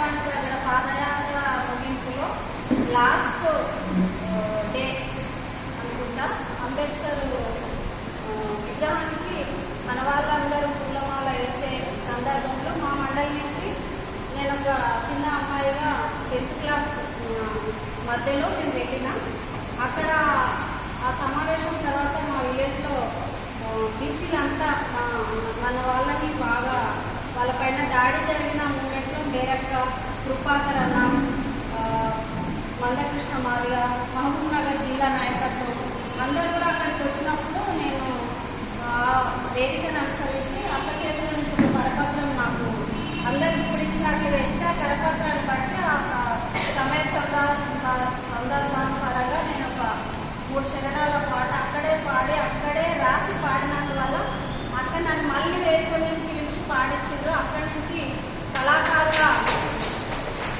Tank దగ్గర పాదయాత్ర ముగింపులో last day అనుకుంటా అంబేద్కర్ విగ్రహానికి మన వాళ్ళందరూ పూలమాల వేసే సందర్భంలో మా మండలి నుంచి నేను ఒక చిన్న అమ్మాయిగా టెన్త్ క్లాస్ మధ్యలో నేను వెళ్ళిన. అక్కడ ఆ సమావేశం తర్వాత మా విలేజ్లో బీసీలంతా మన వాళ్ళని బాగా వాళ్ళపైన దాడి జరిగిన పేరక్క మేరక్క కృపాకర్ అన్న మందకృష్ణ మాదిగ మహబూబ్ నగర్ జిల్లా నాయకత్వం. అందరూ కూడా అక్కడికి వచ్చినప్పుడు నేను వేదికను అనుసరించి అక్క చేతుల నుంచి ఒక కరపత్రం నాకు అందరికీ కూడా ఇచ్చినట్లు వేస్తే ఆ కరపత్రాన్ని బట్టి ఆ సమయ సందర్భ సందర్భానుసారంగా నేను ఒక మూడు శరణాల పాట అక్కడే పాడి అక్కడే రాసి పాడినందువల్ల అక్క నన్ను మళ్ళీ వేదిక మీదకి పిలిచి పాడించారు అక్కడి నుంచి కళాకారుల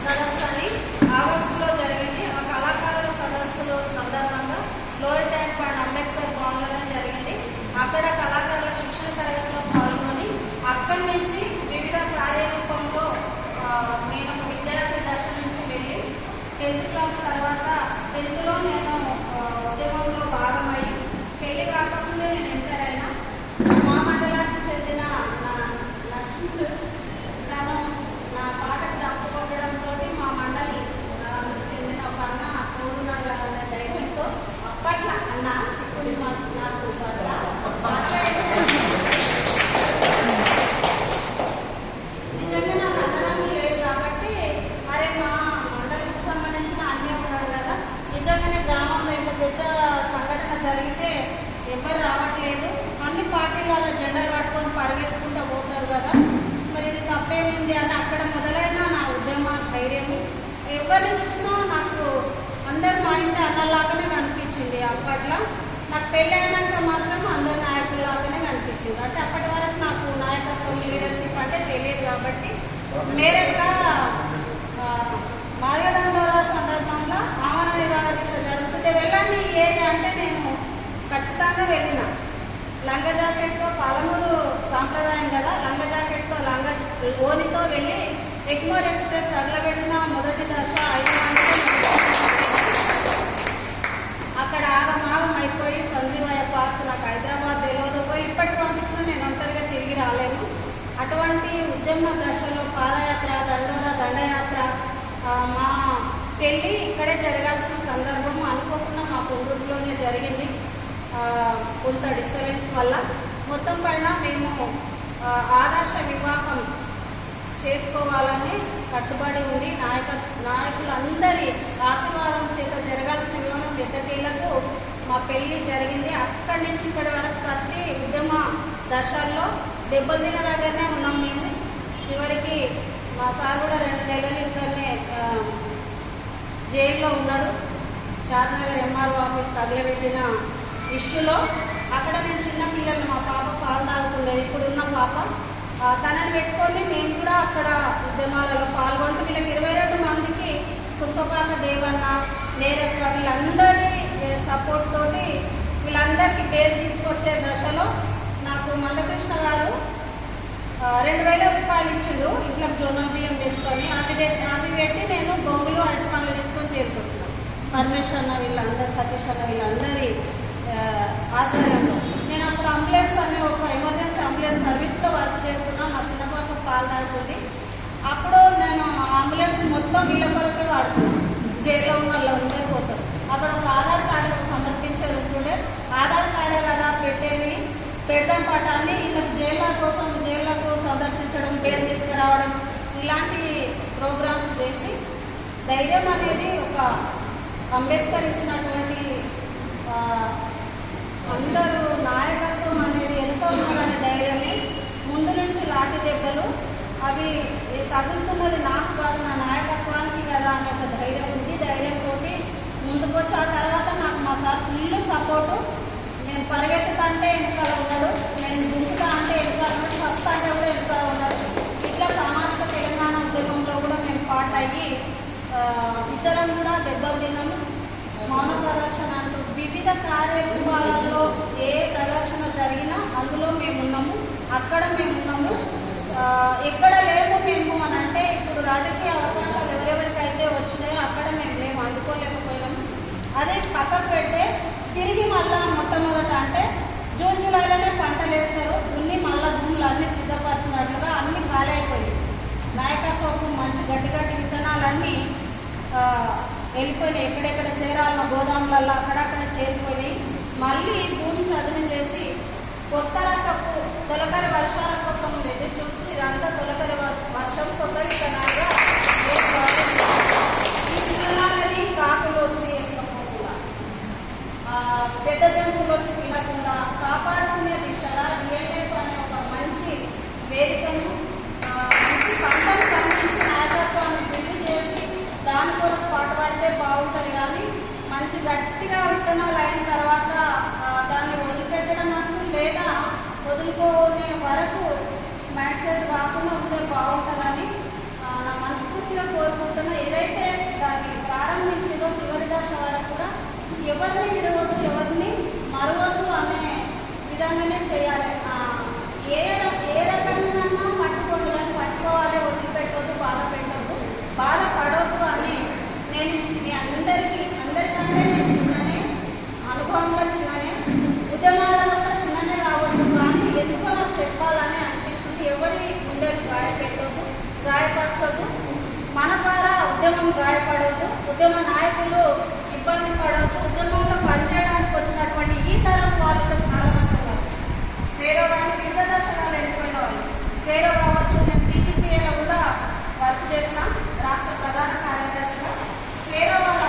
సదస్సు అని ఆగస్టులో జరిగింది ఆ కళాకారుల సదస్సులో సందర్భంగా లోయర్ ట్యాంక్ బండ్ అంబేద్కర్ భవన్లోనే జరిగింది అక్కడ కళాకారుల శిక్షణ తరగతిలో పాల్గొని అక్కడి నుంచి వివిధ కార్యరూపంలో ఆ, నేను ఒక విద్యార్థి దశ నుంచి వెళ్ళి టెన్త్ క్లాస్ తర్వాత టెన్త్లో నేను ఆ, ఉద్యమంలో భాగమయ్యి పెళ్ళి కాకముందే నేను ఎంటర్ అయినా మా మండలానికి చెందిన నా నర్సింగ్ తను నా పాటకు డప్పు కొట్టడంతో మా మండలి ఆ, చెందిన ఒక అన్న తోడున్నాడు అనే ధైర్యంతో అప్పట్లో అన్న ఇప్పుడు మా- నాకు భర్త నిజంగా నాకు అన్నదమ్ములు లేరు కాబట్టి అరే మా మండలికి సంబంధించిన అన్నీ ఉన్నాడు కదా నిజంగానే గ్రామంలో ఇంత పెద్ద సంఘటన జరిగితే ఎవరు రావట్లేదు అన్ని పార్టీల జెండాలు పట్టుకొని పరిగెత్తుకుంటూ పోతారు కదా మరి ఇది తప్పేముంది అని అక్కడ మొదలైన నా ఉద్యమ ధైర్యము ఎవరిని చూసినా నాకు అందరు మా ఇంటి అన్నలాగానే కనిపించింది అప్పట్లో నాకు పెళ్ళి అయినాక మాత్రం అందరు నాయకుల్లాగానే కనిపించింది అంటే అప్పటి వరకు నాకు నాయకత్వం లీడర్షిప్ అంటే తెలియదు కాబట్టి నేరుగా మాయరంగర సందర్భంగా ఆమరణ నిరాహార దీక్ష జరుగుతుంటే వెళ్ళండి ఏది అంటే నేను ఖచ్చితంగా వెళ్ళిన. లంగ జాకెట్తో పాలమూరు సాంప్రదాయం కదా లంగ జాకెట్తో లంగ ఓనితో వెళ్ళి ఎగ్మోర్ ఎక్స్ప్రెస్ తగలబెట్టిన మొదటి దశ ఐదు గంటలు అక్కడ ఆగమాగం అయిపోయి సంజీవయ్య పార్క్ నాకు హైదరాబాద్ తెలియదు పోయి ఇప్పటికి పంపించిన నేను ఒంటరిగా తిరిగి రాలేను. అటువంటి ఉద్యమ దశలో పాదయాత్ర దండోర దండయాత్ర మా పెళ్ళి ఇక్కడే జరగాల్సిన సందర్భం అనుకోకుండా మా పొందూరులోనే జరిగింది. కొంత డిస్టర్బెన్స్ వల్ల. మొత్తం పైన మేము ఆదర్శ వివాహం చేసుకోవాలని కట్టుబడి ఉండి నాయక నాయకులందరి ఆశీర్వాదం చేత జరగాల్సిన వివరం మా పెళ్ళి జరిగింది. అక్కడి నుంచి ఇక్కడ వరకు ప్రతి ఉద్యమ దశల్లో దెబ్బలు తిన దగ్గరనే ఉన్నాం మేము. చివరికి మా సార్ కూడా రెండు నెలలు ఇక్కడనే జైల్లో ఉన్నాడు. షాద్నగర్ ఎంఆర్ఓ ఆఫీస్ తగలబెట్టిన ఇష్యూలో అక్కడ నేను చిన్న పిల్లలు మా పాప పాలు తాగుతుండేది. ఇప్పుడున్న పాప తనని పెట్టుకొని నేను కూడా అక్కడ ఉద్యమాలలో పాల్గొంటూ వీళ్ళకి ఇరవై రెండు మంది సపోర్ట్ తోటి వీళ్ళందరికీ పేరు తీసుకొచ్చే దశలో నాకు మందకృష్ణ గారు రెండు వేల రూపాయలు ఇచ్చిండు ఇంట్లో జోనల్ బియ్యం తెచ్చుకొని. అవి అవి పెట్టి నేను బొంగులు అరటి పనులు తీసుకొని చేరుకొచ్చిన పరమేశ్వర్ అన్న వీళ్ళందరూ సతీష్ అన్న వీళ్ళందరి ఆధ్వర్యంలో. నేను అప్పుడు అంబులెన్స్ అనే ఒక ఎమర్జెన్సీ అంబులెన్స్ సర్వీస్లో వర్క్ చేస్తున్నా మా చిన్న పాప పాలు తాగుతుంది అప్పుడు నేను అంబులెన్స్ మొత్తం వీళ్ళ కొరకే వాడుతున్నాను జైల్లో ఉన్న వాళ్ళందరి కోసం. అక్కడ ఒక ఆధార్ కార్డు సమర్పించేది ఉంటుండే ఆధార్ కార్డే కదా పెట్టేది. పెడదాం పాట అని వీళ్ళకి జైళ్ళ కోసం జైళ్ళకు సందర్శించడం పేరు తీసుకురావడం ఇలాంటి ప్రోగ్రామ్స్ చేసి ధైర్యం అనేది ఒక అంబేద్కర్ ఇచ్చినటువంటి అందరూ నాయకత్వం అనేది ఎంతో ఉన్నదనే ధైర్యమే ముందు నుంచి లాటి దెబ్బలు అవి తగులుతున్నది నాకు కాదు నా నాయకత్వానికి కదా అనే ఒక ధైర్యం ఉంది. ధైర్యంతో ముందుకు వచ్చి ఆ తర్వాత నాకు మా సార్ ఫుల్ సపోర్టు. అంటే వెనుకాల ఉన్నాడు. నేను దుంకుతా అంటే వెనుకాల ఉన్నాడు. స్వస్థ అంటే కూడా వెనుకాల ఉన్నాడు ఇట్లా సామాజిక తెలంగాణ ఉద్యమంలో కూడా మేము పార్ట్ అయ్యి ఇతరం కూడా దెబ్బలు తిన్నాము. మౌన ప్రదర్శన అంటూ వివిధ కార్యక్రమాలలో ఏ ప్రదర్శన జరిగినా అందులో మేము ఉన్నాము. అక్కడ మేము ఉన్నాము. ఎక్కడ లేము మేము చేరాలన్న గోదాములలో అక్కడక్కడ చేరిపోయి మళ్ళీ భూమి చదును చేసి కొత్త రకపు తొలకరి వర్షాల కోసం ఎదురు చూసి ఇదంతా తొలకరి వర్షం కొత్త విత్తనాలుగా ఈ విత్తనాలని కాకులు వచ్చి ఎక్కకుండా పెద్ద జంతువులు వచ్చి తినకుండా కాపాడుకునే దిశగా రియల్ అనే ఒక మంచి వేదికను ఎవరిని విడవద్దు ఎవరిని మరవద్దు అనే విధంగానే చేయాలి. ఏ ఏ రకంగా పట్టుకోండి కానీ పట్టుకోవాలి వదిలిపెట్టవద్దు బాధ పెట్టవద్దు బాధ పడవద్దు అని నేను మీ అందరికీ అందరికంటే నేను చిన్ననే అనుభవంగా చిన్ననే ఉద్యమాల వల్ల చిన్ననే రావచ్చు కానీ ఎందుకో నాకు చెప్పాలని అనిపిస్తుంది. ఎవరి ఉండేది గాయపెట్టవద్దు గాయపరచొద్దు. మన ద్వారా ఉద్యమం గాయపడవద్దు ఉద్యమ నాయకులు ఇబ్బంది పడద్దు ఉద్యమంలో పనిచేయడానికి వచ్చినటువంటి ఈ తరం వాళ్ళలో చాలా మంది ఉన్నారు. స్వేరో కానీ వివిధ దశలో వెళ్ళిపోయిన వాళ్ళు స్వేరో కావచ్చు మేము డీజీపీఏలో కూడా వర్క్ చేసిన. రాష్ట్ర ప్రధాన కార్యదర్శిగా. స్వేరో వాళ్ళ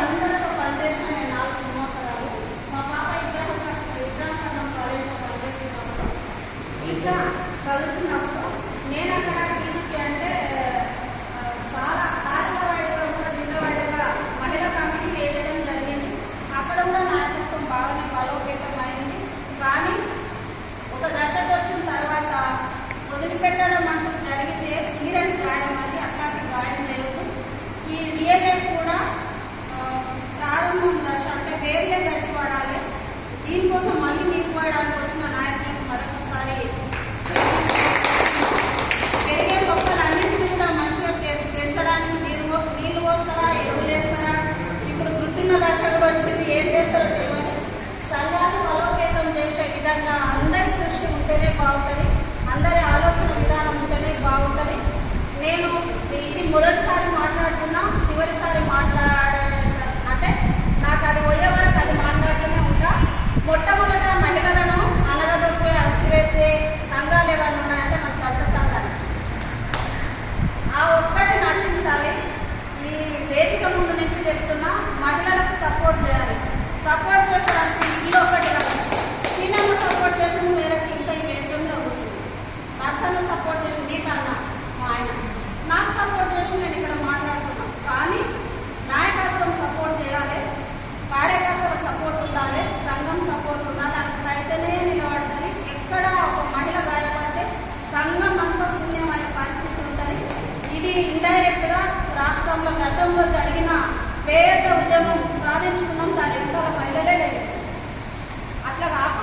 ఏం చేస్తారో తెలియదు సంఘాన్ని బలోపేతం చేసే విధంగా అందరి కృషి ఉంటేనే బాగుంటుంది అందరి ఆలోచన విధానం ఉంటేనే బాగుంటుంది. నేను ఇది మొదటిసారి మాట్లాడుతున్నా చివరిసారి మాట్లాడే అంటే నాకు అది పోయే వరకు అది మాట్లాడుతూనే ఉంటా. మొట్టమొదట మహిళలను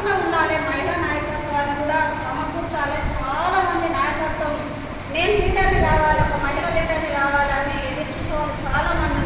పట్టున ఉండాలి. మహిళా నాయకత్వాన్ని కూడా సమకూర్చాలి. చాలా మంది నాయకత్వం నేను లీడర్ని కావాలి ఒక మహిళ లీడర్ని రావాలని ఎదురు చూసేవాళ్ళు చాలా మంది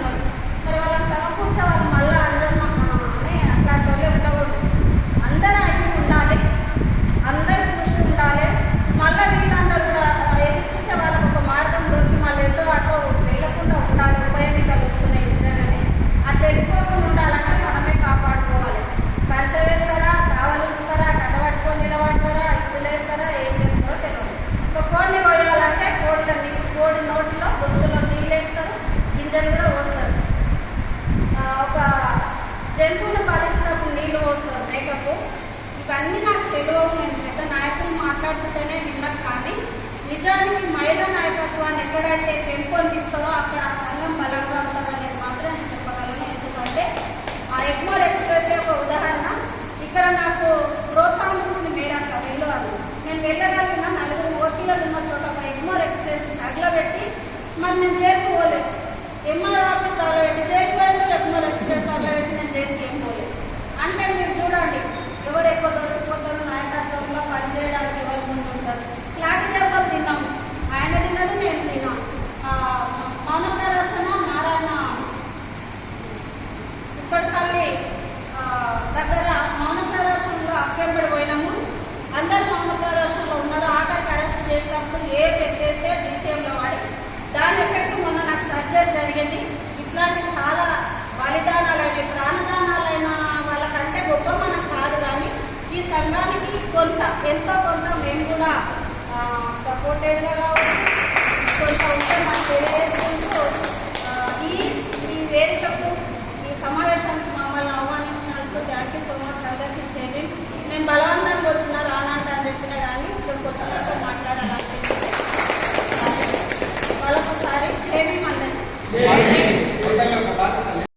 మరి నేను జైలుకి పోలేదు. ఆఫీస్ ఆలో పెట్టి జైలుకి వెళ్ళి ఎక్మల్ ఎక్స్ప్రెస్ ఆలో పెట్టి నేను జైలుకి ఏం పోలేదు. అంటే మీరు చూడండి ఎవరు ఎక్కువ దొరికిపోతారు నాయకత్వంలో పనిచేయడానికి ఎవరు ముందు ఉంటారు? లాంటి దెబ్బలు తిన్నాము ఆయన తిన్నాడు నేను తిన్నాను. సర్జరీ జరిగింది. ఇట్లాంటి చాలా బలిదానాలైన ప్రాణదానాలైన వాళ్ళకంటే గొప్ప మనం కాదు కానీ ఈ సంఘానికి కొంత ఎంతో కొంత మేము కూడా సపోర్టెడ్గా కావచ్చు కొంత ఉంటే మనం తెలియజేసుకుంటూ ఈ ఈ వేదికకు ఈ సమావేశానికి మమ్మల్ని ఆహ్వానించినందుకు థ్యాంక్ యూ సో మచ్ అందరికీ చేయండి నేను బలవంతంగా వచ్చిన రానంట అని చెప్పిన కానీ ఇక్కడికి వచ్చినట్టు మాట్లాడాలని సరే. మరొకసారి